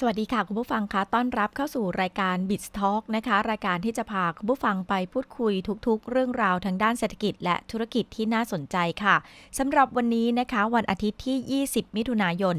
สวัสดีค่ะ คุณผู้ฟังคะต้อนรับเข้าสู่รายการ b i t Talk นะคะ รายการที่จะพาคุณผู้ฟังไปพูดคุยทุกๆ เรื่องราวทางด้านเศรษฐกิจ และธุรกิจที่น่าสนใจค่ะสำหรับวันนี้นะคะ วันอาทิตย์ที่ 20 มิถุนายน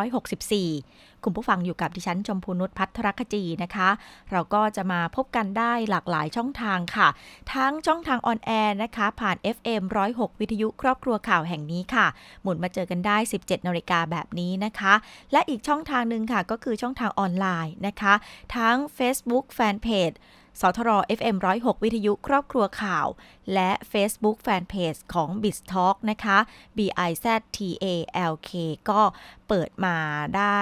2564คุณผู้ฟังอยู่กับดิฉันชมพูนุชพัทรคจีนะคะ เราก็จะมาพบกันได้หลากหลายช่องทางค่ะ ทั้งช่องทางออนแอร์นะคะ ผ่าน FM 106 วิทยุครอบครัวข่าวแห่งนี้ค่ะ หมุนมาเจอกันได้ 17นาฬิกาแบบนี้นะคะ และอีกช่องทางหนึ่งค่ะก็คือช่องทางออนไลน์นะคะ ทั้ง Facebook Fanpage สทร FM 106 วิทยุครอบครัวข่าว และ Facebook Fanpage ของ b i z Talk นะคะ B I Z T A L K ก็เปิดมาได้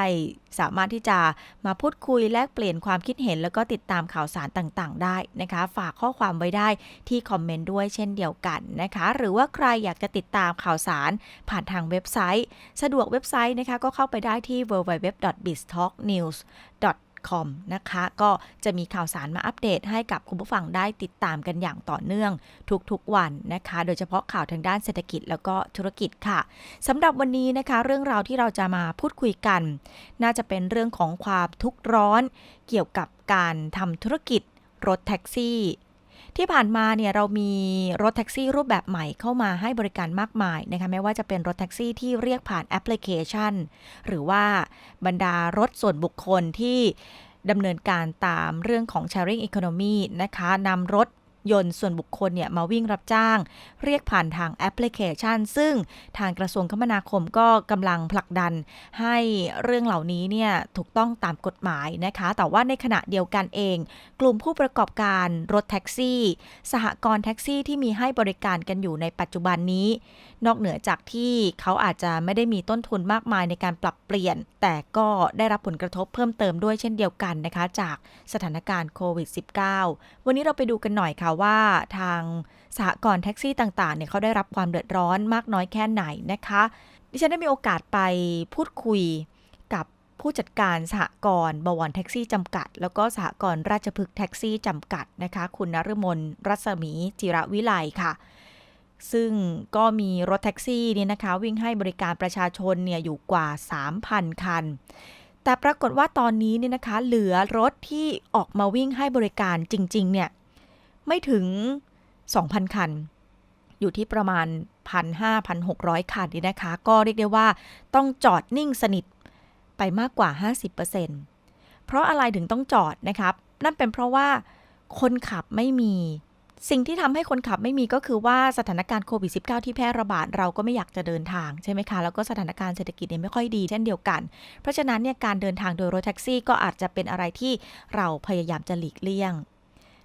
สามารถที่จะมาพูดคุยแลกเปลี่ยนความคิดเห็น แล้วก็ติดตามข่าวสารต่างๆ ได้นะคะ ฝากข้อความไว้ได้ที่คอมเมนต์ด้วยเช่นเดียวกันนะคะ หรือว่าใครอยากจะติดตามข่าวสารผ่านทางเว็บไซต์ สะดวกเว็บไซต์นะคะก็เข้าไปได้ที่ www.biztalknews com นะคะ ก็จะมีข่าวสารมาอัปเดตให้กับคุณผู้ฟังได้ติดตามกันอย่างต่อเนื่องทุกๆวันนะคะ โดยเฉพาะข่าวทางด้านเศรษฐกิจแล้วก็ธุรกิจค่ะสำหรับวันนี้นะคะ เรื่องราวที่เราจะมาพูดคุยกัน น่าจะเป็นเรื่องของความทุกข์ร้อน เกี่ยวกับการทำธุรกิจรถแท็กซี่ ที่ผ่านมาเนี่ยเรามีรถแท็กซี่รูปแบบใหม่เข้ามาให้บริการมากมายนะคะไม่ว่าจะเป็นรถแท็กซี่ที่เรียกผ่านแอปพลิเคชัน หรือว่าบรรดารถส่วนบุคคลที่ดำเนินการตามเรื่องของ sharing economy นะคะนำรถ ยนต์ส่วนบุคคลเนี่ยมาวิ่งรับจ้าง เรียกผ่านทางแอปพลิเคชัน ซึ่งทางกระทรวงคมนาคมก็กำลังผลักดัน ให้เรื่องเหล่านี้เนี่ยถูกต้องตามกฎหมายนะคะ แต่ว่าในขณะเดียวกันเอง กลุ่มผู้ประกอบการรถแท็กซี่ สหกรณ์แท็กซี่ที่มีให้บริการกันอยู่ในปัจจุบันนี้นอกเหนือจากที่เขาอาจจะไม่ได้มีต้นทุนมากมายในการปรับเปลี่ยน แต่ก็ได้รับผลกระทบเพิ่มเติมด้วยเช่นเดียวกันนะคะ จากสถานการณ์โควิด -19 วันนี้เราไปดูกันหน่อยค่ะว่าทางสหกรณ์แท็กซี่ต่างๆเนี่ยเขาได้รับความเดือดร้อนมากน้อยแค่ไหนนะคะ ดิฉันได้มีโอกาสไปพูดคุยกับผู้จัดการสหกรณ์บวรแท็กซี่จำกัด แล้วก็สหกรณ์ราชพฤกษ์แท็กซี่จำกัดนะคะ คุณนฤมลรัศมีจิระวิไลค่ะ ซึ่งก็มีรถแท็กซี่นี่นะคะ วิ่งให้บริการประชาชนเนี่ยอยู่กว่า 3,000 คัน แต่ปรากฏว่าตอนนี้เนี่ยนะคะ เหลือรถที่ออกมาวิ่งให้บริการจริง ๆ เนี่ยไม่ถึง 2,000 คัน อยู่ที่ประมาณ 1,500-1,600 คันนี่นะคะ ก็เรียกได้ว่าต้องจอดนิ่งสนิทไปมากกว่า 50%เพราะอะไรถึงต้องจอดนะครับ นั่นเป็นเพราะว่าคนขับไม่มี สิ่งที่ทำให้คนขับไม่มีก็คือว่าสถานการณ์โควิด -19 ที่แพร่ระบาดเราก็ไม่อยากจะเดินทางใช่ไหมคะ แล้วก็สถานการณ์เศรษฐกิจเนี่ยไม่ค่อยดีเช่นเดียวกัน เพราะฉะนั้นเนี่ยการเดินทางโดยรถแท็กซี่ก็อาจจะเป็นอะไรที่เราพยายามจะหลีกเลี่ยง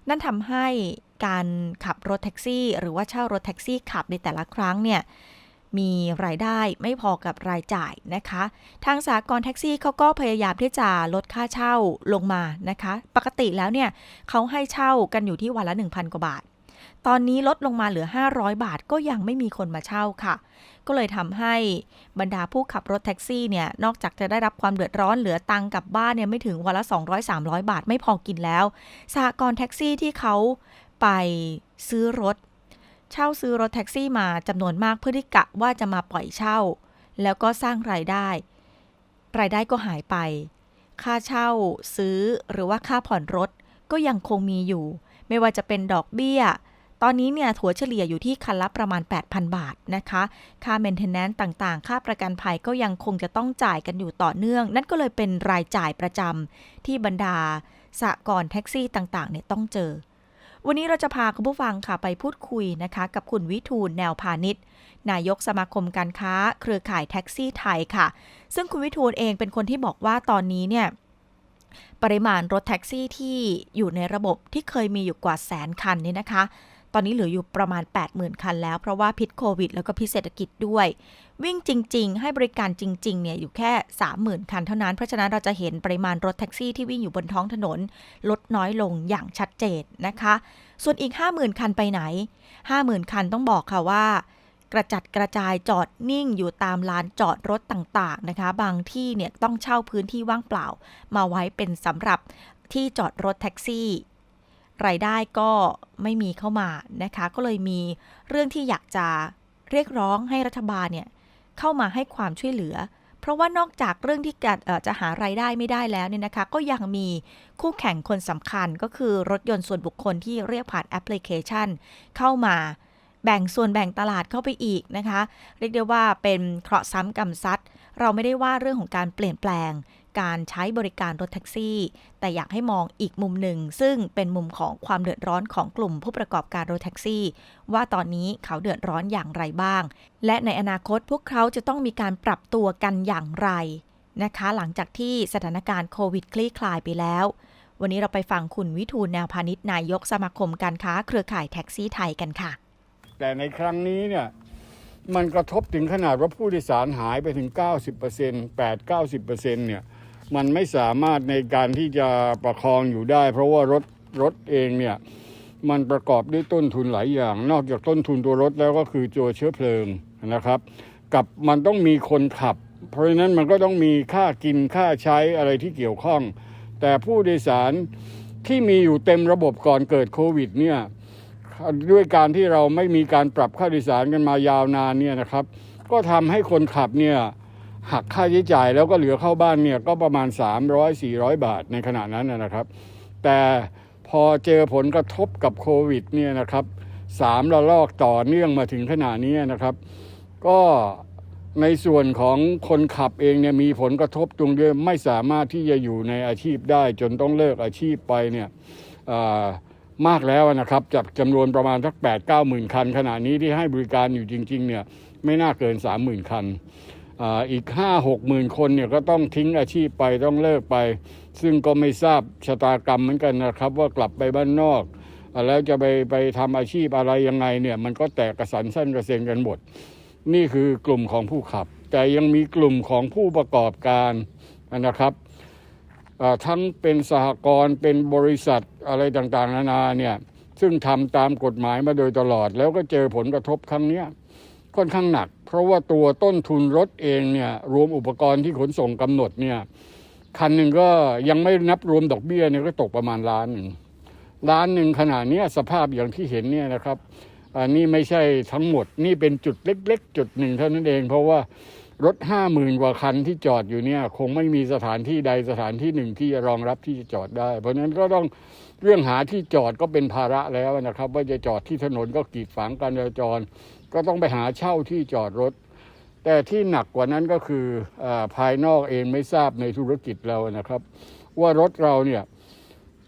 นั่นทำให้การขับรถแท็กซี่ หรือว่าเช่ารถแท็กซี่ขับในแต่ละครั้งเนี่ย มีรายได้ไม่พอกับรายจ่ายนะคะ ทางสากลแท็กซี่เขาก็พยายามที่จะลดค่าเช่าลงมานะคะ ปกติแล้วเนี่ยเขาให้เช่ากันอยู่ที่วันละ 1,000 กว่าบาท ตอนนี้ลดลงมาเหลือ 500 บาทก็ยังไม่มีคนมาเช่าค่ะ ก็เลยทำให้บรรดาผู้ขับรถแท็กซี่เนี่ยนอกจากจะได้รับความเดือดร้อนเหลือตังกลับบ้านเนี่ยไม่ถึงวันละ 200-300 บาทไม่พอกินแล้วสหกรณ์แท็กซี่ที่เขาไปซื้อรถ เช่าซื้อรถแท็กซี่มาจำนวนมากเพื่อที่กะว่าจะมาปล่อยเช่า แล้วก็สร้างรายได้ รายได้ก็หายไป ค่าเช่าซื้อหรือว่าค่าผ่อนรถก็ยังคงมีอยู่ ไม่ว่าจะเป็นดอกเบี้ย ตอนนี้เนี่ยถัวเฉลี่ยอยู่ที่คันละประมาณ 8,000 บาทนะคะ ค่า maintenance ต่างๆ ค่าประกันภัยก็ยังคงจะต้องจ่ายกันอยู่ต่อเนื่อง นั่นก็เลยเป็นรายจ่ายประจำที่บรรดาสหกรแท็กซี่ต่างๆเนี่ยต้องเจอ วันนี้เราจะพาคุณผู้ฟังค่ะไปพูดคุยนะคะ กับคุณวิทูลแนวพาณิชย์ นายกสมาคมการค้า เครือข่ายแท็กซี่ไทยค่ะ ซึ่งคุณวิทูลเองเป็นคนที่บอกว่าตอนนี้เนี่ยปริมาณรถแท็กซี่ที่อยู่ในระบบที่เคยมีอยู่กว่าแสนคันนี่นะคะ ตอนนี้เหลืออยู่ประมาณ 80,000 คันแล้ว เพราะว่าพิษโควิด แล้วก็พิษเศรษฐกิจด้วย วิ่งจริง ๆ ให้บริการจริง ๆ เนี่ยอยู่แค่ 30,000 คันเท่านั้น เพราะฉะนั้นเราจะเห็นปริมาณรถแท็กซี่ที่วิ่งอยู่บนท้องถนน ลดน้อยลงอย่างชัดเจนนะคะ ส่วนอีก 50,000 คันไปไหน 50,000 คันต้องบอกค่ะว่ากระจัดกระจายจอดนิ่งอยู่ตามลานจอดรถต่างๆนะคะ บางที่เนี่ยต้องเช่าพื้นที่ว่างเปล่า มาไว้เป็นสำหรับที่จอดรถแท็กซี่ รายได้ก็ไม่มีเข้ามานะคะ ก็เลยมีเรื่องที่อยากจะเรียกร้องให้รัฐบาลเนี่ยเข้ามาให้ความช่วยเหลือ เพราะว่านอกจากเรื่องที่จะหารายได้ไม่ได้แล้วเนี่ยนะคะ ก็ยังมีคู่แข่งคนสำคัญก็คือรถยนต์ส่วนบุคคลที่เรียกผ่านแอปพลิเคชัน เข้ามาแบ่งส่วนแบ่งตลาดเข้าไปอีกนะคะ เรียกได้ว่าเป็นเคราะห์ซ้ำกรรมซัดเราไม่ได้ว่าเรื่องของการเปลี่ยนแปลง การใช้บริการรถแท็กซี่ แต่อยากให้มองอีกมุมหนึ่ง ซึ่งเป็นมุมของความเดือดร้อนของกลุ่มผู้ประกอบการรถแท็กซี่ ว่าตอนนี้เขาเดือดร้อนอย่างไรบ้าง และในอนาคตพวกเขาจะต้องมีการปรับตัวกันอย่างไรนะคะ หลังจากที่สถานการณ์โควิดคลี่คลายไปแล้ว วันนี้เราไปฟังคุณวิทูลแนวพาณิชย์นายกสมาคมการค้าเครือข่ายแท็กซี่ไทยกันค่ะ แต่ในครั้งนี้เนี่ยมันกระทบถึงขนาดว่าผู้โดยสารหายไปถึง 90% 8 90%เนี่ย มันไม่สามารถในการที่จะประคองอยู่ได้ เพราะว่ารถรถเองเนี่ยมันประกอบด้วยต้นทุนหลายอย่าง นอกจากต้นทุนตัวรถแล้วก็คือตัวเชื้อเพลิงนะครับ กับมันต้องมีคนขับ เพราะฉะนั้นมันก็ต้องมีค่ากินค่าใช้อะไรที่เกี่ยวข้อง แต่ผู้โดยสารที่มีอยู่เต็มระบบก่อนเกิดโควิดเนี่ยด้วยการที่เราไม่มีการปรับค่าโดยสารกันมายาวนานเนี่ยนะครับ ก็ทำให้คนขับเนี่ย หักค่าใช้จ่ายแล้วก็เหลือเข้าบ้านเนี่ยก็ประมาณ 300-400 บาทในขณะนั้นนะครับ แต่พอเจอผลกระทบกับโควิดเนี่ยนะครับสามระลอกต่อเนื่องมาถึงขณะนี้นะครับ ก็ในส่วนของคนขับเองเนี่ยมีผลกระทบตรงเดียไม่สามารถที่จะอยู่ในอาชีพได้ จนต้องเลิกอาชีพไปเนี่ยมากแล้วนะครับจากจำนวนประมาณสัก8 9หมื่นคัน ขณะนี้ที่ให้บริการอยู่จริงๆเนี่ยไม่น่าเกิน 3 0,000 คัน อ่าอีก 5 6หมื่นคนเนี่ยก็ต้องทิ้งอาชีพไปต้องเลิกไป ซึ่งก็ไม่ทราบชะตากรรมเหมือนกันนะครับ ว่ากลับไปบ้านนอกอ่าแล้วจะไปไปทำอาชีพอะไรยังไงเนี่ยมันก็แตกกระสันสั้นกระเซ็นกันหมด นี่คือกลุ่มของผู้ขับ แต่ยังมีกลุ่มของผู้ประกอบการนะครับอ่าทั้งเป็นสหกรณ์เป็นบริษัทอะไรต่างๆ นานาเนี่ยซึ่งทำตามกฎหมายมาโดยตลอด แล้วก็เจอผลกระทบครั้งเนี้ยค่อนข้างหนัก ราะว่าตัวต้นทุนรถเองเนี่ยรวมอุปกรณ์ที่ขนส่งกำหนดเนี่ยคันหนึ่งก็ยังไม่นับรวมดอกเบี้ยเนี่ยก็ตกประมาณล้านหนึ่งล้านหนึ่งขนาดนี้สภาพอย่างที่เห็นเนี่ยนะครับอันนี้ไม่ใช่ทั้งหมดนี่เป็นจุดเล็ก ๆ จุดหนึ่งเท่านั้นเอง เพราะว่ารถห้าหมื่นกว่าคันที่จอดอยู่เนี่ย คงไม่มีสถานที่ใดสถานที่หนึ่งที่จะรองรับที่จะจอดได้ เพราะฉะนั้นก็ต้อง เรื่องหาที่จอดก็เป็นภาระแล้วนะครับ ว่าจะจอดที่ถนนก็กีดฝังการจราจร ก็ต้องไปหาเช่าที่จอดรถ แต่ที่หนักกว่านั้นก็คืออภายนอกเองไม่ทราบในธุรกิจเรานะครับ ว่ารถเราเนี่ย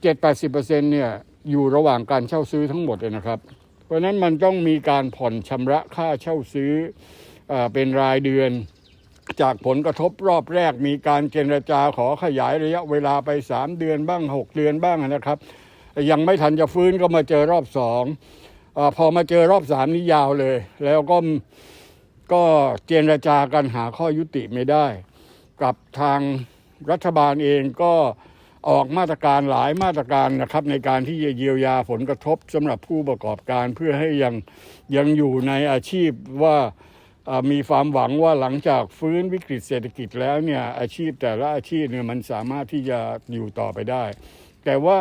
เจ็ดแปดสิบเปอร์เซ็นเนี่ยอยู่ระหว่างการเช่าซื้อทั้งหมดเลยนะครับ เพราะนั้นมันต้องมีการผ่อนชำระค่าเช่าซื้ออเป็นรายเดือนจากผลกระทบรอบแรกมีการเจรจาขอขยายระยะเวลาไป 3 เดือนบ้าง 6 เดือนบ้างนะครับ ยังไม่ทันจะฟื้นก็มาเจอรอบสองอพอมาเจอรอบสามนี่ยาวเลย แล้วก็ก็เจรจากันหาข้อยุติไม่ได้ กับทางรัฐบาลเองก็ออกมาตรการหลายมาตรการนะครับ ในการที่จะเยียวยาผลกระทบสำหรับผู้ประกอบการเพื่อให้ยังยังอยู่ในอาชีพว่ามีความหวังว่าหลังจากฟื้นวิกฤตเศรษฐกิจแล้วเนี่ยอาชีพแต่ละอาชีพเนี่ยมันสามารถที่จะอยู่ต่อไปได้ แต่ว่า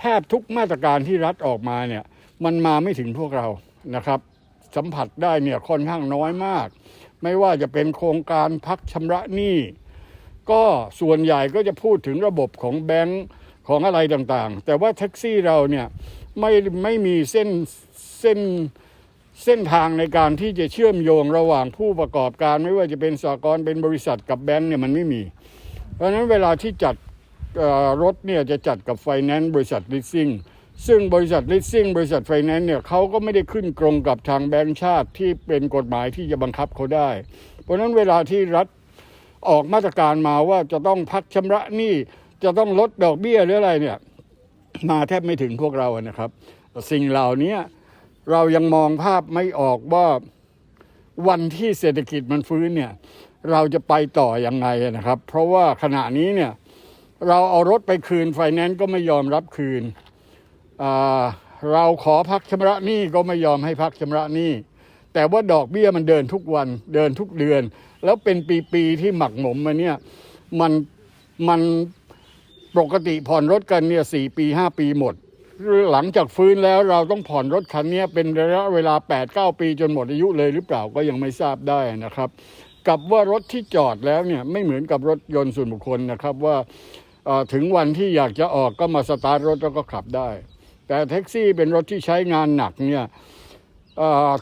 แทบทุกมาตรการที่รัฐออกมาเนี่ยมันมาไม่ถึงพวกเรานะครับ สัมผัสได้เนี่ยค่อนข้างน้อยมาก ไม่ว่าจะเป็นโครงการพักชำระหนี้ก็ส่วนใหญ่ก็จะพูดถึงระบบของแบงก์ของอะไรต่างๆ แต่ว่าแท็กซี่เราเนี่ยไม่ไม่มีเส้นเส้นเส้นทางในการที่จะเชื่อมโยงระหว่างผู้ประกอบการ ไม่ว่าจะเป็นสากลเป็นบริษัทกับแบงก์เนี่ยมันไม่มี เพราะฉะนั้นเวลาที่จัด รถเนี่ยจะจัดกับไฟแนนซ์บริษัทลิสซิ่งซึ่งบริษัทลิสซิ่งบริษัทไฟแนนซ์เนี่ยเขาก็ไม่ได้ขึ้นกรงกับทางแบงก์ชาติที่เป็นกฎหมายที่จะบังคับเขาได้ เพราะนั้นเวลาที่รัฐออกมาตรการมาว่าจะต้องพักชำระหนี้จะต้องลดดอกเบี้ยหรืออะไรเนี่ยมาแทบไม่ถึงพวกเรานะครับ สิ่งเหล่านี้เรายังมองภาพไม่ออกว่าวันที่เศรษฐกิจมันฟื้นเนี่ยเราจะไปต่อยังไงนะครับ เพราะว่าขณะนี้เนี่ย เราเอารถไปคืนไฟแนนซ์ก็ไม่ยอมรับคืน เราขอพักชำระหนี้ก็ไม่ยอมให้พักชำระหนี้แต่ว่าดอกเบี้ยมันเดินทุกวันเดินทุกเดือน แล้วเป็นปีๆที่หมักหมมมาเนี่ยมันมันปกติผ่อนรถกันเนี่ยสี่ปีห้าปีหมด หลังจากฟื้นแล้วเราต้องผ่อนรถคันนี้เป็นระยะเวลา8ปดเปีจนหมดอายุเลยหรือเปล่าก็ยังไม่ทราบได้นะครับ กับว่ารถที่จอดแล้วเนี่ยไม่เหมือนกับรถยนต์ส่วนบุคคลนะครับว่า ถึงวันที่อยากจะออกก็มาสตาร์ทรถแล้วก็ขับได้ แต่แท็กซี่เป็นรถที่ใช้งานหนักเนี่ย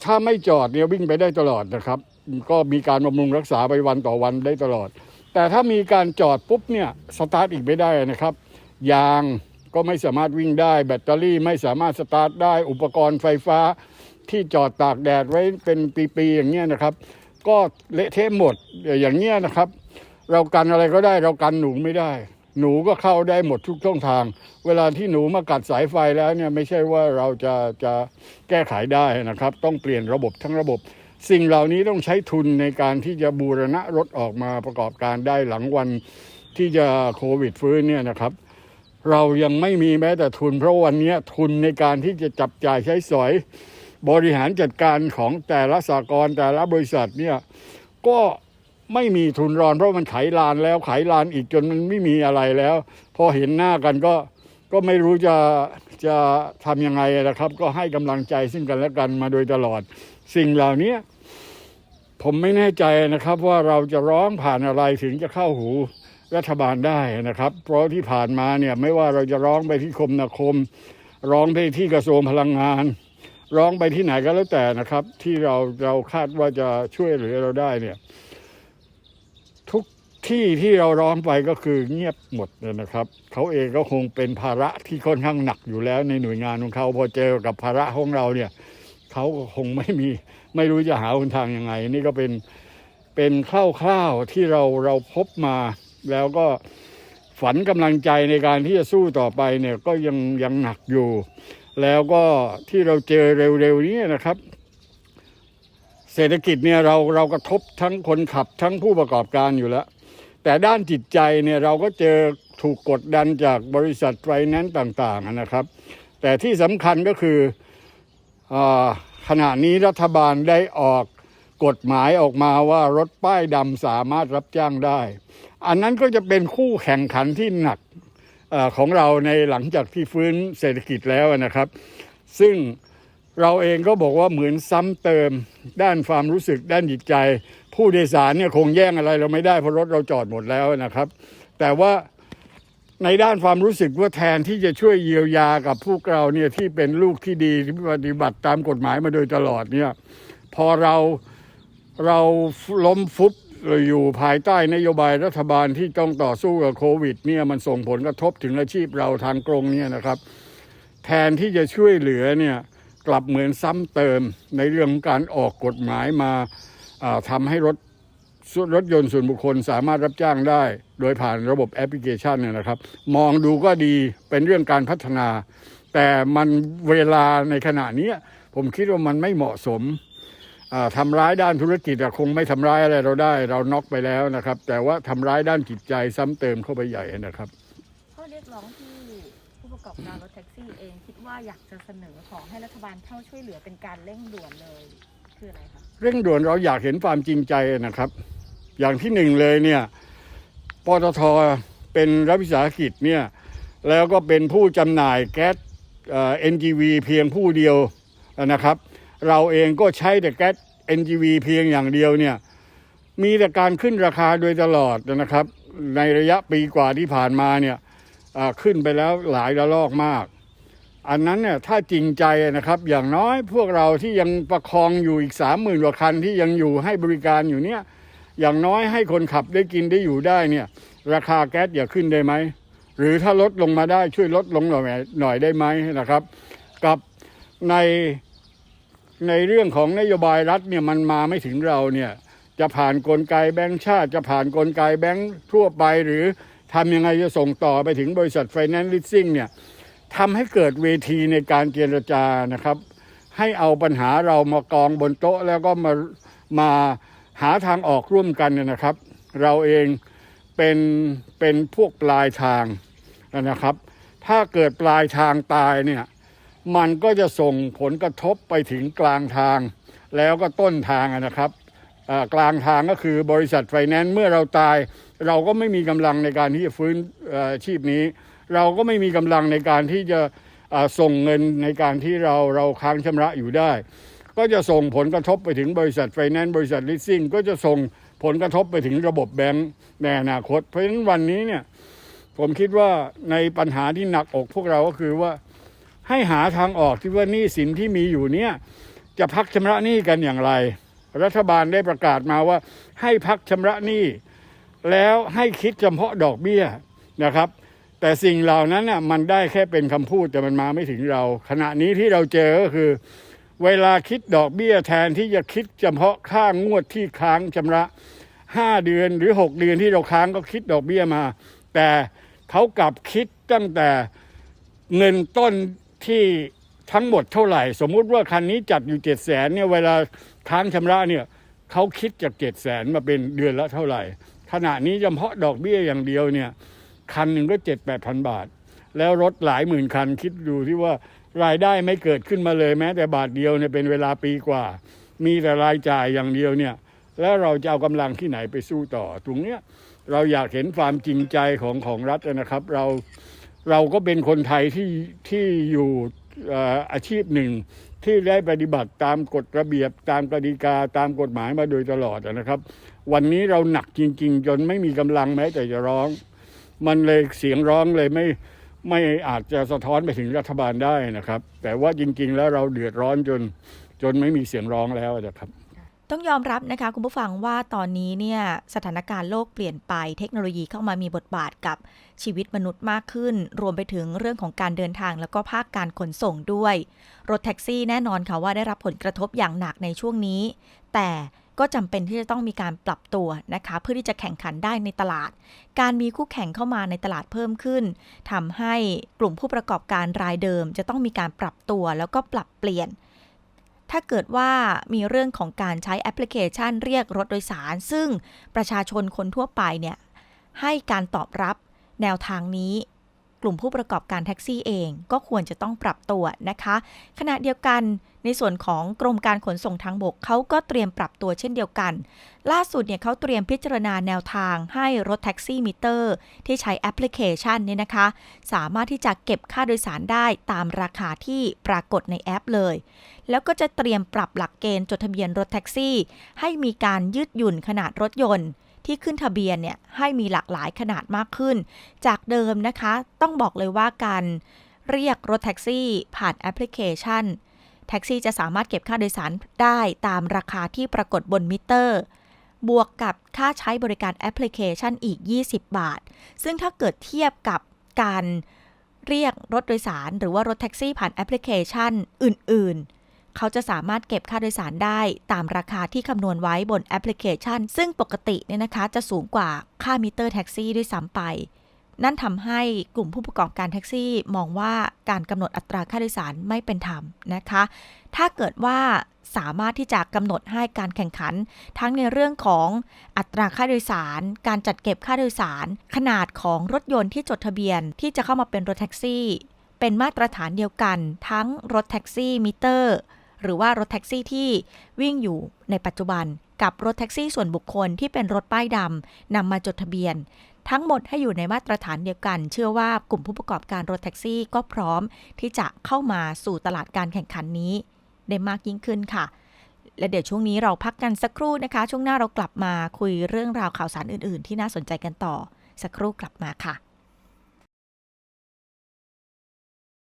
ถ้าไม่จอดเนี่ยวิ่งไปได้ตลอดนะครับ ก็มีการบำรุงรักษาไปวันต่อวันได้ตลอด แต่ถ้ามีการจอดปุ๊บเนี่ยสตาร์ทอีกไม่ได้นะครับ ยางก็ไม่สามารถวิ่งได้ แบตเตอรี่ไม่สามารถสตาร์ทได้ อุปกรณ์ไฟฟ้าที่จอดตากแดดไว้เป็นปีๆอย่างเงี้ยนะครับ ก็เละเทะหมดอย่างเงี้ยนะครับ เรากันอะไรก็ได้เรากันหนูไม่ได้ หนูก็เข้าได้หมดทุกช่องทาง เวลาที่หนูมากัดสายไฟแล้วเนี่ยไม่ใช่ว่าเราจะจะแก้ไขได้นะครับ ต้องเปลี่ยนระบบทั้งระบบ สิ่งเหล่านี้ต้องใช้ทุนในการที่จะบูรณะรถออกมาประกอบการได้หลังวันที่จะโควิดฟื้นเนี่ยนะครับ เรายังไม่มีแม้แต่ทุน เพราะวันนี้ทุนในการที่จะจับจ่ายใช้สอย บริหารจัดการของแต่ละสากลแต่ละบริษัทเนี่ยก็ ไม่มีทุนรอนเพราะมันขายลานแล้วขายลานอีกจนมันไม่มีอะไรแล้ว พอเห็นหน้ากันก็ก็ไม่รู้จะจะทำยังไงนะครับ ก็ให้กำลังใจซึ่งกันและกันมาโดยตลอด สิ่งเหล่านี้ผมไม่แน่ใจนะครับว่าเราจะร้องผ่านอะไรถึงจะเข้าหูรัฐบาลได้นะครับ เพราะที่ผ่านมาเนี่ยไม่ว่าเราจะร้องไปที่คมนาคม ร้องไปที่กระทรวงพลังงาน ร้องไปที่ไหนก็แล้วแต่นะครับ ที่เราเราคาดว่าจะช่วยเหลือเราได้เนี่ย ที่ที่เราร้องไปก็คือเงียบหมดเลยนะครับ เขาเองก็คงเป็นภาระที่ค่อนข้างหนักอยู่แล้วในหน่วยงานของเขาพอเจอกับภาระของเราเนี่ยเขาก็คงไม่มีไม่รู้จะหาหนทางยังไง นี่ก็เป็นเป็นคร่าวๆที่เราเราพบมาแล้วก็ฝันกำลังใจในการที่จะสู้ต่อไปเนี่ยก็ยังยังหนักอยู่ แล้วก็ที่เราเจอเร็วๆนี้นะครับ เศรษฐกิจเนี่ยเราเรากระทบทั้งคนขับทั้งผู้ประกอบการอยู่แล้ว แต่ด้านจิตใจเนี่ยเราก็เจอถูกกดดันจากบริษัทไฟแนนซ์ต่างๆนะครับ แต่ที่สำคัญก็คืออขณะนี้รัฐบาลได้ออกกฎหมายออกมาว่ารถป้ายดำสามารถรับจ้างได้ อันนั้นก็จะเป็นคู่แข่งขันที่หนักอของเราในหลังจากที่ฟื้นเศรษฐกิจแล้วนะครับ ซึ่ง เราเองก็บอกว่าเหมือนซ้ำเติม ด้านความรู้สึกด้านจิตใจ ผู้โดยสารเนี่ยคงแย่งอะไรเราไม่ได้เพราะรถเราจอดหมดแล้วนะครับ แต่ว่าในด้านความรู้สึกว่าแทนที่จะช่วยเยียวยากับพวกเราเนี่ยที่เป็นลูกที่ดีที่ปฏิบัติตามกฎหมายมาโดยตลอดเนี่ยพอเราเราล้มฟุบเราอยู่ภายใต้นโยบายรัฐบาลที่ต้องต่อสู้กับโควิดเนี่ยมันส่งผลกระทบถึงอาชีพเราทางกรงเนี่ยนะครับ แทนที่จะช่วยเหลือเนี่ย กลับเหมือนซ้ำเติมในเรื่องการออกกฎหมายมาอ่าทำให้รถรถยนต์ส่วนบุคคลสามารถรับจ้างได้ โดยผ่านระบบแอปพลิเคชันเนี่ยนะครับ มองดูก็ดีเป็นเรื่องการพัฒนา แต่มันเวลาในขณะนี้ผมคิดว่ามันไม่เหมาะสมทำร้ายด้านธุรกิจคงไม่ทำร้ายอะไรเราได้ เราน็อกไปแล้วนะครับ แต่ว่าทำร้ายด้านจิตใจซ้ำเติมเข้าไปใหญ่นะครับข้อเรียกร้องที่ผู้ประกอบการรถ ว่าอยากจะเสนอขอให้รัฐบาลเข้าช่วยเหลือเป็นการเร่งด่วนเลยคืออะไรคะเร่งด่วนเราอยากเห็นความจริงใจนะครับ อย่างที่หนึ่งเลยเนี่ยปตทเป็นรัฐวิสาหกิจเนี่ยแล้วก็เป็นผู้จำหน่ายแก๊สเอ่อ NGV เพียงผู้เดียวนะครับ เราเองก็ใช้แต่แก๊ส NGV เพียงอย่างเดียวเนี่ยมีแต่การขึ้นราคาโดยตลอดนะครับ ในระยะปีกว่าที่ผ่านมาเนี่ยขึ้นไปแล้วหลายระลอกมาก อันนั้นเนี่ยถ้าจริงใจนะครับ อย่างน้อยพวกเราที่ยังประคองอยู่อีกสามหมื่นกว่าคันที่ยังอยู่ให้บริการอยู่เนี่ย อย่างน้อยให้คนขับได้กินได้อยู่ได้เนี่ย ราคาแก๊สอย่าขึ้นได้ไหมหรือถ้าลดลงมาได้ช่วยลดลงหน่อยหน่อยได้ไหมนะครับ กับในในเรื่องของนโยบายรัฐเนี่ยมันมาไม่ถึงเราเนี่ยจะผ่านกลไกแบงก์ชาติจะผ่านกลไกแบงก์ทั่วไป หรือทำยังไงจะส่งต่อไปถึงบริษัทไฟแนนซ์ลิสซิ่งเนี่ย ทำให้เกิดเวทีในการเจรจานะครับ ให้เอาปัญหาเรามากองบนโต๊ะแล้วก็มามาหาทางออกร่วมกันนะครับ เราเองเป็นเป็นพวกปลายทางนะครับ ถ้าเกิดปลายทางตายเนี่ยมันก็จะส่งผลกระทบไปถึงกลางทาง แล้วก็ต้นทางนะครับกลางทางก็คือบริษัทไฟแนนซ์เมื่อเราตาย เราก็ไม่มีกำลังในการที่จะฟื้นอาชีพนี้ เราก็ไม่มีกำลังในการที่จะส่งเงินในการที่เราเราค้างชำระอยู่ได้ ก็จะส่งผลกระทบไปถึงบริษัทไฟแนนซ์บริษัทลิสซิ่งก็จะส่งผลกระทบไปถึงระบบแบงก์ในอนาคต เพราะฉะนั้นวันนี้เนี่ยผมคิดว่าในปัญหาที่หนักอกพวกเราก็คือว่าให้หาทางออกที่ว่าหนี้สินที่มีอยู่เนี่ยจะพักชำระหนี้กันอย่างไร รัฐบาลได้ประกาศมาว่าให้พักชำระหนี้แล้วให้คิดเฉพาะดอกเบี้ยนะครับ แต่สิ่งเหล่านั้นน่ะมันได้แค่เป็นคำพูดแต่มันมาไม่ถึงเรา ขณะนี้ที่เราเจอก็คือ เวลาคิดดอกเบี้ยแทนที่จะคิดเฉพาะค่างวดที่ค้างชำระห้าเดือนหรือหกเดือนที่เราค้างก็คิดดอกเบี้ยมา แต่เขากลับคิดตั้งแต่เงินต้นที่ทั้งหมดเท่าไหร่ สมมุติว่าคันนี้จัดอยู่เจ็ดแสนเนี่ยเวลาค้างชำระเนี่ยเขาคิดจากเจ็ดแสนมาเป็นเดือนละเท่าไหร่ ขณะนี้เฉพาะดอกเบี้ยอย่างเดียวเนี่ย คันหนึ่งก็เจ็ดแปดพันบาท แล้วรถหลายหมื่นคันคิดดูที่ว่ารายได้ไม่เกิดขึ้นมาเลยแม้แต่บาทเดียวเนี่ยเป็นเวลาปีกว่า มีแต่รายจ่ายอย่างเดียวเนี่ยแล้วเราจะเอากำลังที่ไหนไปสู้ต่อ ตรงเนี้ยเราอยากเห็นความจริงใจของของรัฐนะครับ เราเราก็เป็นคนไทยที่ที่อยู่เอ่ออาชีพหนึ่งที่ได้ปฏิบัติตามกฎระเบียบตามกติกาตามกฎหมายมาโดยตลอดนะครับ วันนี้เราหนักจริง ๆ จนไม่มีกำลังแม้แต่จะร้อง มันเลยเสียงร้องเลยไม่ไม่อาจจะสะท้อนไปถึงรัฐบาลได้นะครับ แต่ว่าจริง ๆ แล้วเราเดือดร้อนจนจนไม่มีเสียงร้องแล้วนะครับต้องยอมรับนะคะคุณผู้ฟังว่าตอนนี้เนี่ยสถานการณ์โลกเปลี่ยนไปเทคโนโลยีเข้ามามีบทบาทกับชีวิตมนุษย์มากขึ้น รวมไปถึงเรื่องของการเดินทางแล้วก็ภาคการขนส่งด้วย รถแท็กซี่แน่นอนค่ะว่าได้รับผลกระทบอย่างหนักในช่วงนี้ แต่ ก็จำเป็นที่จะต้องมีการปรับตัวนะคะ เพื่อที่จะแข่งขันได้ในตลาด การมีคู่แข่งเข้ามาในตลาดเพิ่มขึ้นทำให้กลุ่มผู้ประกอบการรายเดิม จะต้องมีการปรับตัวแล้วก็ปรับเปลี่ยน ถ้าเกิดว่ามีเรื่องของการใช้แอปพลิเคชันเรียกรถโดยสาร ซึ่งประชาชนคนทั่วไปเนี่ยให้การตอบรับแนวทางนี้ กลุ่มผู้ประกอบการแท็กซี่เองก็ควรจะต้องปรับตัวนะคะ ขณะเดียวกันในส่วนของกรมการขนส่งทางบกเขาก็เตรียมปรับตัวเช่นเดียวกัน ล่าสุดเนี่ยเขาเตรียมพิจารณาแนวทางให้รถแท็กซี่มิเตอร์ ที่ใช้แอปพลิเคชันเนี่ยนะคะ สามารถที่จะเก็บค่าโดยสารได้ตามราคาที่ปรากฏในแอปเลย แล้วก็จะเตรียมปรับหลักเกณฑ์จดทะเบียนรถแท็กซี่ ให้มีการยืดหยุ่นขนาดรถยนต์ ที่ขึ้นทะเบียนเนี่ยให้มีหลากหลายขนาดมากขึ้น จากเดิมนะคะ ต้องบอกเลยว่าการเรียกรถแท็กซี่ผ่านแอปพลิเคชัน แท็กซี่จะสามารถเก็บค่าโดยสารได้ตามราคาที่ปรากฏบนมิเตอร์ บวกกับค่าใช้บริการแอปพลิเคชันอีก 20 บาท ซึ่งถ้าเกิดเทียบกับการเรียกรถโดยสาร หรือว่ารถแท็กซี่ผ่านแอปพลิเคชันอื่น ๆ เขาจะสามารถเก็บค่าโดยสารได้ ตามราคาที่คำนวณไว้บนแอปพลิเคชัน ซึ่งปกติเนี่ยนะคะจะสูงกว่าค่ามิเตอร์แท็กซี่ด้วยซ้ำไป นั่นทำให้กลุ่มผู้ประกอบการแท็กซี่มองว่าการกำหนดอัตราค่าโดยสารไม่เป็นธรรมนะคะ ถ้าเกิดว่าสามารถที่จะกำหนดให้การแข่งขัน ทั้งในเรื่องของอัตราค่าโดยสาร การจัดเก็บค่าโดยสาร ขนาดของรถยนต์ที่จดทะเบียน ที่จะเข้ามาเป็นรถแท็กซี่ เป็นมาตรฐานเดียวกัน ทั้งรถแท็กซี่มิเตอร์ หรือว่ารถแท็กซี่ที่วิ่งอยู่ในปัจจุบันกับรถแท็กซี่ส่วนบุคคลที่เป็นรถป้ายดำนำมาจดทะเบียน ทั้งหมดให้อยู่ในมาตรฐานเดียวกัน เชื่อว่ากลุ่มผู้ประกอบการรถแท็กซี่ก็พร้อมที่จะเข้ามาสู่ตลาดการแข่งขันนี้ ได้มากยิ่งขึ้นค่ะ และเดี๋ยวช่วงนี้เราพักกันสักครู่นะคะ ช่วงหน้าเรากลับมาคุยเรื่องราวข่าวสารอื่น ๆ ที่น่าสนใจกันต่อสักครู่กลับมาค่ะ